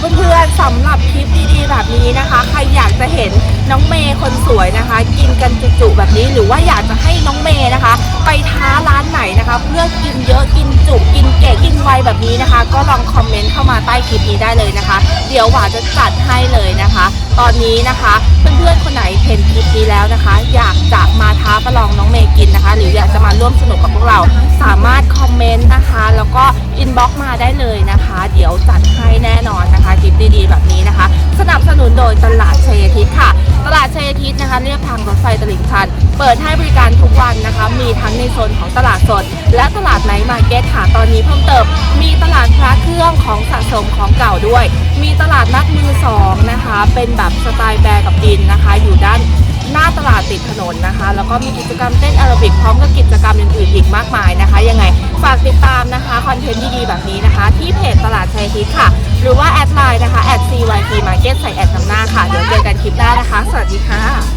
เพื่อนๆสำหรับคลิปดีๆ แบบนี้นะคะ ใครอยากจะเห็นน้องเมย์คนสวยนะคะ กินกันจุๆแบบนี้หรือว่าอยากจะให้น้องเมย์นะคะ ไปท้าร้านไหนนะคะ เพื่อกินเยอะกินจุกินเก่กินไวแบบนี้นะคะ ก็ลองคอมเมนต์เข้ามาใต้คลิปนี้ได้เลยนะคะ เดี๋ยวหวานจะจัดให้เลยนะคะ ตอนนี้นะคะเพื่อนๆคนไหนเห็นคลิปนี้แล้วนะคะ อยากจะมาท้าประลองน้องเมย์กินนะคะ หรืออยากจะมาร่วมสนุกกับพวกเราสามารถคอมเมนต์นะคะ แล้วก็อินบ็อกซ์มาได้เลยนะคะ เดี๋ยวจัดให้ ดีๆ แบบนี้นะคะ สนับสนุนโดยตลาดชัยทิศค่ะ ตลาดชัยทิศนะคะเรียบทางรถไฟตลิ่งชัน เปิดให้บริการทุกวันนะคะ มีทั้งในโซนของตลาดสด และตลาดไนท์มาร์เก็ตค่ะตอนนี้เพิ่มเติม มีตลาดพระเครื่องของสะสมของเก่าด้วย มีตลาดนัดมือสองนะคะ เป็นแบบสไตล์แบร์กับดินนะคะ อยู่ด้านหน้าตลาดติดถนนนะคะ แล้วก็มีกิจกรรมเต้นแอโรบิกพร้อมกับกิจกรรมอื่นๆอีกมากมายนะคะ ยังไงฝากติดตามนะคะคอนเทนต์ดีๆแบบนี้นะคะ ที่เพจตลาดชัยทิศค่ะ cyt market ใส่แอดนำหน้าค่ะ เดี๋ยวเจอกันคลิปหน้านะคะ สวัสดีค่ะ